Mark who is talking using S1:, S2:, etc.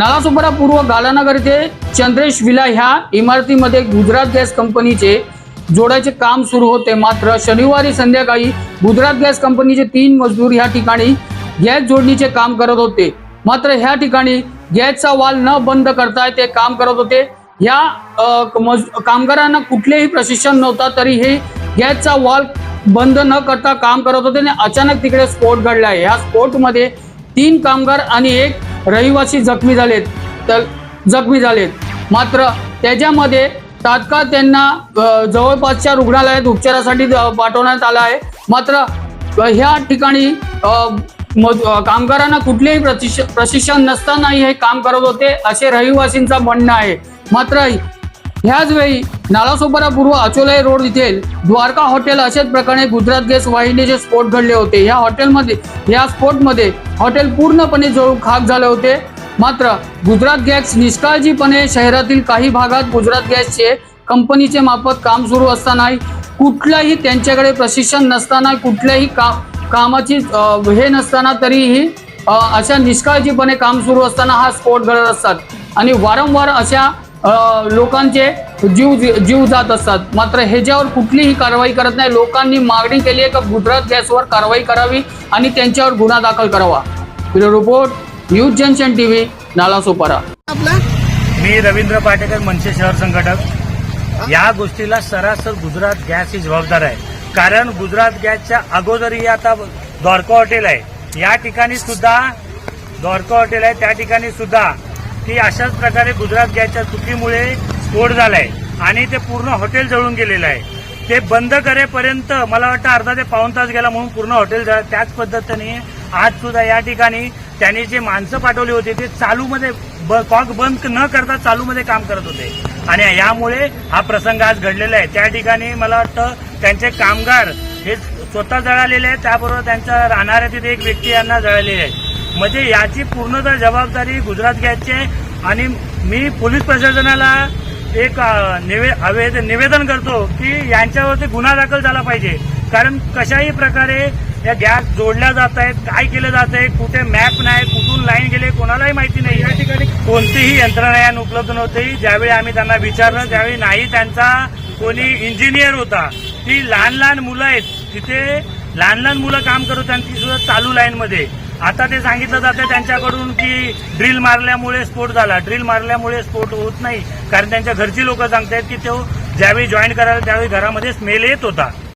S1: नालासोपारा पूर्व गालानगर येथे चंद्रेश विला ह्या इमारतीमध्ये गुजरात गॅस कंपनीचे जोडायचे काम सुरू होते. मात्र शनिवारी संध्याकाळी गुजरात गॅस कंपनीचे तीन मजदूर ह्या ठिकाणी गॅस जोडणीचे काम करत होते. मात्र ह्या ठिकाणी गॅसचा वाल न बंद करताय ते काम करत होते. ह्या मज- कामगारांना कुठलेही प्रशिक्षण नव्हता तरी हे गॅसचा वाल बंद न करता काम करत होते आणि अचानक तिकडे स्फोट घडला आहे. ह्या स्फोटमध्ये तीन कामगार आणि एक रहिवासी जखमी झालेत. तर जखमी झालेत. मात्र त्याच्यामध्ये तात्काळ त्यांना जवळपासच्या रुग्णालयात उपचारासाठी पाठवण्यात आलं आहे. मात्र ह्या ठिकाणी कामगारांना कुठलेही प्रशिक्ष- प्रशिक्षण नसतानाही हे काम करत होते असे रहिवासींचं म्हणणं आहे. मात्र ह्याच वेळी नालासोपारा पूर्व अचोलाई रोड येथील द्वारका हॉटेल अशाच प्रकारे गुजरात गॅस वाहिनीचे स्फोट घडले होते. या हॉटेलमध्ये या स्फोटमध्ये हॉटेल पूर्णपणे जळून खाक झाले होते. मात्र गुजरात गॅस निष्काळजीपणे शहरातील काही भागात गुजरात गॅसचे कंपनीचे मार्फत काम सुरू असताना कुठलंही त्यांच्याकडे प्रशिक्षण नसताना कुठल्याही का कामाची हे नसताना तरीही अशा निष्काळजीपणे काम सुरू असताना हा स्फोट घडत असतात. आणि वारंवार अशा लोकांचे जीव जीव जात असतात. मात्र ह्याच्यावर कुठलीही कारवाई करत नाही. लोकांनी मागणी केली आहे का गुजरात गॅसवर कारवाई करावी आणि त्यांच्यावर गुन्हा दाखल करावा. Bureau report news junction TV Nalasopara
S2: आपला?
S3: मी रवींद्र पाटेकर मनसे शहर संघटक. या गोष्टीला सरासर गुजरात गॅस ही जबाबदार आहे. कारण गुजरात गॅसच्या अगोदरही आता द्वारका हॉटेल आहे. या ठिकाणी सुद्धा द्वारका हॉटेल आहे त्या ठिकाणी सुद्धा की अशाच प्रकारे गुजरात गॅसच्या चुकीमुळे स्फोट झालाय आणि ते पूर्ण हॉटेल जळून गेलेलं आहे. ते बंद करेपर्यंत मला वाटतं अर्धा ते पाऊन तास गेला म्हणून पूर्ण हॉटेल जळ त्याच पद्धतीने आज सुद्धा या ठिकाणी त्यांनी जे माणसं पाठवली होती ते चालूमध्ये ब- कॉक बंद न करता चालूमध्ये काम करत होते. आणि यामुळे हा प्रसंग आज घडलेला आहे. त्या ठिकाणी मला वाटतं त्यांचे कामगार हे स्वतः जळालेले आहेत. त्याबरोबर त्यांच्या राहणाऱ्या तिथे एक व्यक्ती यांना जळालेली आहे. म्हणजे याची पूर्णतः जबाबदारी गुजरात गॅसची आहे. आणि मी पोलीस प्रशासनाला एक निवे निवेदन करतो की यांच्यावरती गुन्हा दाखल झाला पाहिजे. कारण कशाही प्रकारे या गॅस जोडल्या जात आहेत काय केलं जात आहे कुठे मॅप नाही कुठून लाईन गेले कोणालाही माहिती नाही. या ठिकाणी कोणतीही यंत्रणा यान उपलब्ध नव्हती. ज्यावेळी आम्ही त्यांना विचारलं त्यावेळी नाही त्यांचा कोणी इंजिनियर होता. ती लहान लहान मुलं आहेत. तिथे लहान लहान मुलं काम करत आणि ती सुद्धा चालू लाईनमध्ये. आता ते सांगितलं जातं त्यांच्याकडून की ड्रिल मारल्यामुळे स्फोट झाला. ड्रिल मारल्यामुळे स्फोट होत नाही. कारण त्यांच्या घरची लोक सांगतायत की तो ज्यावेळी जॉईन करायला त्यावेळी घरामध्ये स्मेल येत होता.